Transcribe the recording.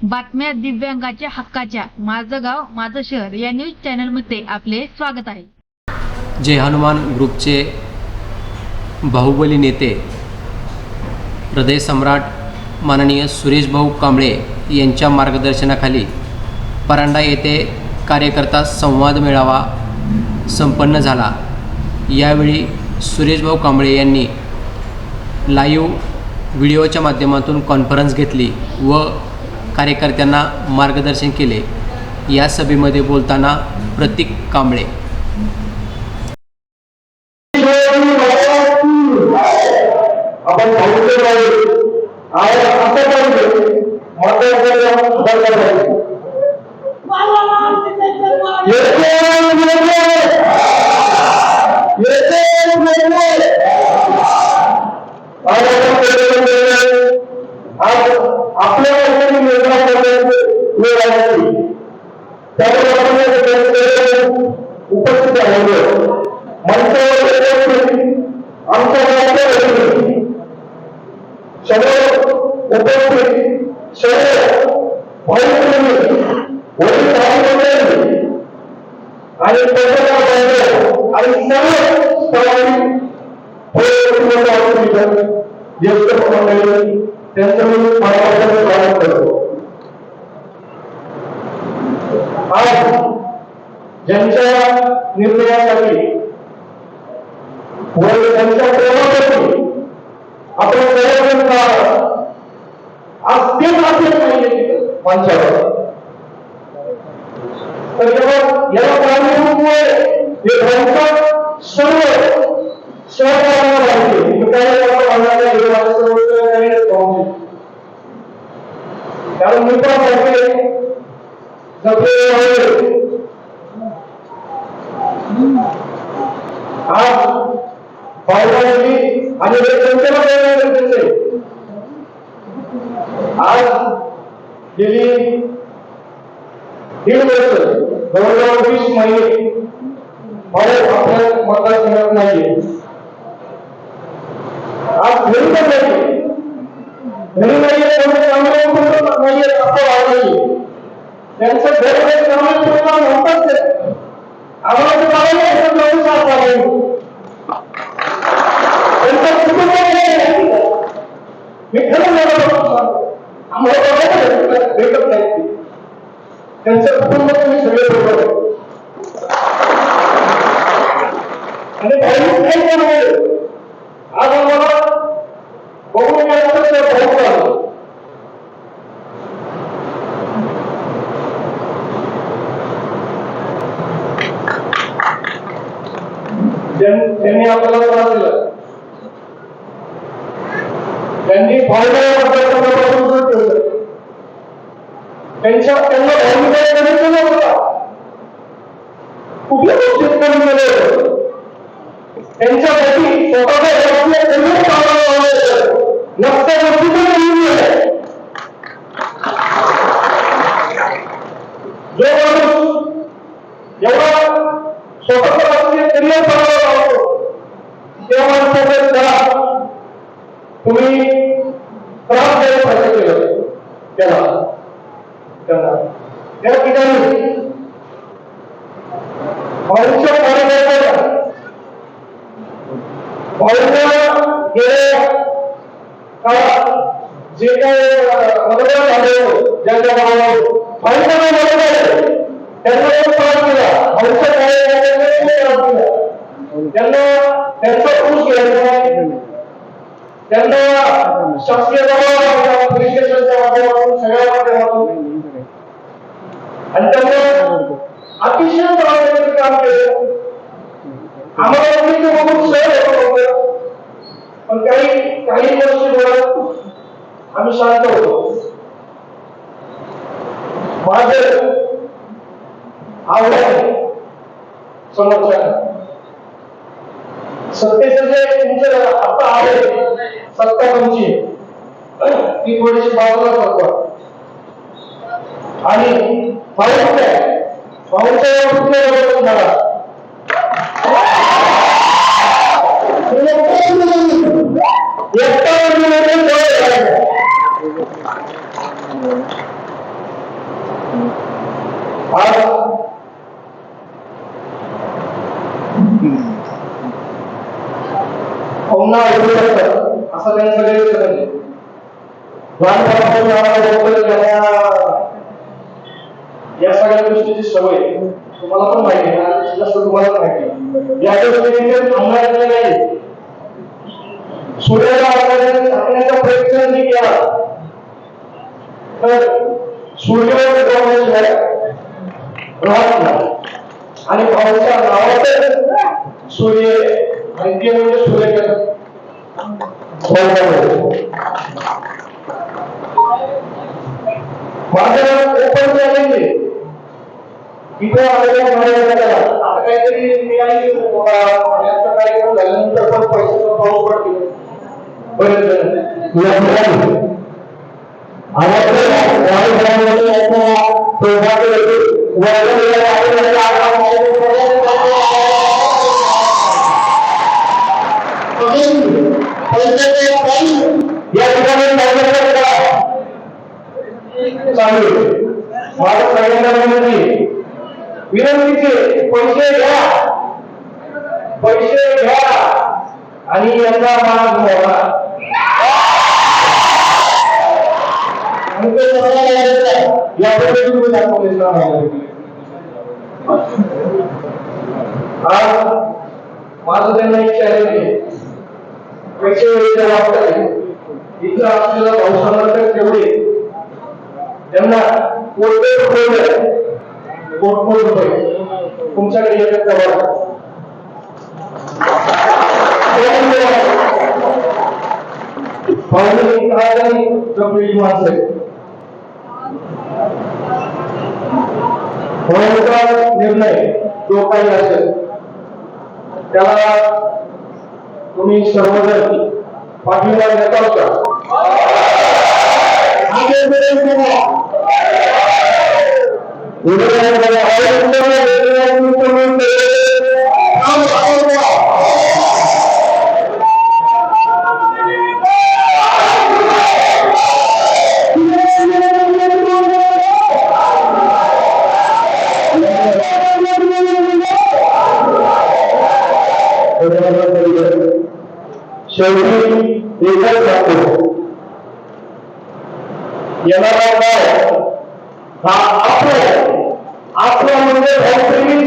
बातम्या दिव्यांगाच्या हक्काच्या. माझं गाव माझं शहर या न्यूज चॅनलमध्ये आपले स्वागत आहे. जय हनुमान ग्रुपचे बाहुबली नेते हृदय सम्राट माननीय सुरेश भाऊ कांबळे यांच्या मार्गदर्शनाखाली परांडा येथे कार्यकर्ता संवाद मेळावा संपन्न झाला. यावेळी सुरेशभाऊ कांबळे यांनी लाईव्ह व्हिडिओच्या माध्यमातून कॉन्फरन्स घेतली व कार्यकर्त्यांना मार्गदर्शन केले. या सभेमध्ये बोलताना प्रतीक कांबळे. आपल्या वर्षाची निर्णय करण्याची वेळ आली त्यामुळे आपण या ठिकाणी उपस्थित राहिलो मंचावर उपस्थित आमच्या गावाच्या सर्व उपस्थित सर्व भाई वडील साहेबांनी आणि पत्रकार बांधव आणि सर्व स्तरावरील ज्येष्ठ मंडळी त्यांचं मी मनापासून स्वागत करतो आज ज्यांच्या निर्णयासाठी व त्यांच्या प्रेमासाठी आपण प्रयत्न करणार आज ते माध्यम नाहीये मंचावर तर जेव्हा याला कारणीभूतमुळे हे ग्रंथ सर्व सहकार्याला पाहिजे. मी काय म्हणण्याचा हे माझं सर्व काही पाहू कारण मी पण आहे आज बायकांची आणि हे त्यांच्याला आज गेली दीड वर्ष जवळजवळ वीस महिने भारत आपल्या मतदारसंघात नाहीये. आज घरी पण नाही घरी नाहीये कोणी चांगले कुटुंब नाहीये असं त्यांचं घर हे चांगले कुटुंब म्हणतात आम्हाला ते त्यांचं कुटुंब नाही मी खरं आम्हाला बघायला भेटत नाही त्यांचं कुटुंब तुम्ही सगळे बरोबर. आणि काही काही त्यामुळे आज आम्हाला बघून यायचं तर भाऊ झालं त्यांनी आपल्याला त्रास दिला. त्यांनी फायदा त्यांच्या त्यांना भावनिक कमी केलं होता. कुठल्या गोष्टीत कमी केलं होतं त्यांच्यासाठी स्वतःच्या नसत्या कमी जो माणूस एवढा करिअर त्या माणसाचं त्याला. तुम्ही त्रास द्यायला पाहिजे केलं त्याला त्याला त्या ठिकाणी भाऊच्या कार्यकर्त्याला गेल्या काळात जे काय मतदान झाले ज्यांच्या भावाला मतदान आहे त्यांना एक त्रास दिला त्यांना त्यांचा ऊस घ्यायचा आहे त्यांना शासकीय दबाव पोलीस स्टेशनच्या माध्यमातून सगळ्या माध्यमातून आणि त्यांना अतिशय प्रामाणिक काम केलं आम्हाला तुम्ही ते बघून सहज पण काही काही आम्ही शांत होतो. माझं आव्हान समोरच्या सत्तेचं जे तुमचं आता आहे सत्ता तुमची ती थोडीशी बाजूला करतो आणि भाऊ काय भाऊच्या कुठल्या म्हणजे म्हणजे तुम्हाला पुन्हा ऐकू शकतात. असं त्यांचं गैरसमज आहे लहानपणापासून या सगळ्या गोष्टीची सवय तुम्हाला पण माहिती आहे आणि तुम्हाला माहिती या गोष्टी इथे नाही सूर्याला आपल्याला झाकण्याचा प्रयत्न नाही केला. तर सूर्यावर जाण्याशिवाय आणि पावसाच्या नावातच सूर्य आणि ते म्हणजे सूर्यकिरण ओपन चॅलेंज इथे आलेल्या महाराजांना आता काहीतरी मी ऐकलं याचा कार्यक्रम झाल्यानंतर पण बरेच जण माझं सगळ्यांना विनंती विनंतीचे पैसे घ्या. पैसे घ्या. आणि यांचा माग मोडा. याबद्दल तुम्ही दाखवले आज माझं त्यांना इच्छा आहे पैसे वेळेच्या बाबतीत इथं आपल्याला पावसानंतर तेवढे. त्यांना कोणते रुपये रुपये तुमच्याकडे येतात जपलेली माणसं आहेत. निर्णय जो काही असेल. त्याला तुम्ही सर्वजण पाठिंबा देताल होता আগে বেড়ে উঠে না ఎలా ఉన్నాయో ఆ ఆత్మ ఆత్మ ముందే భక్తుడికి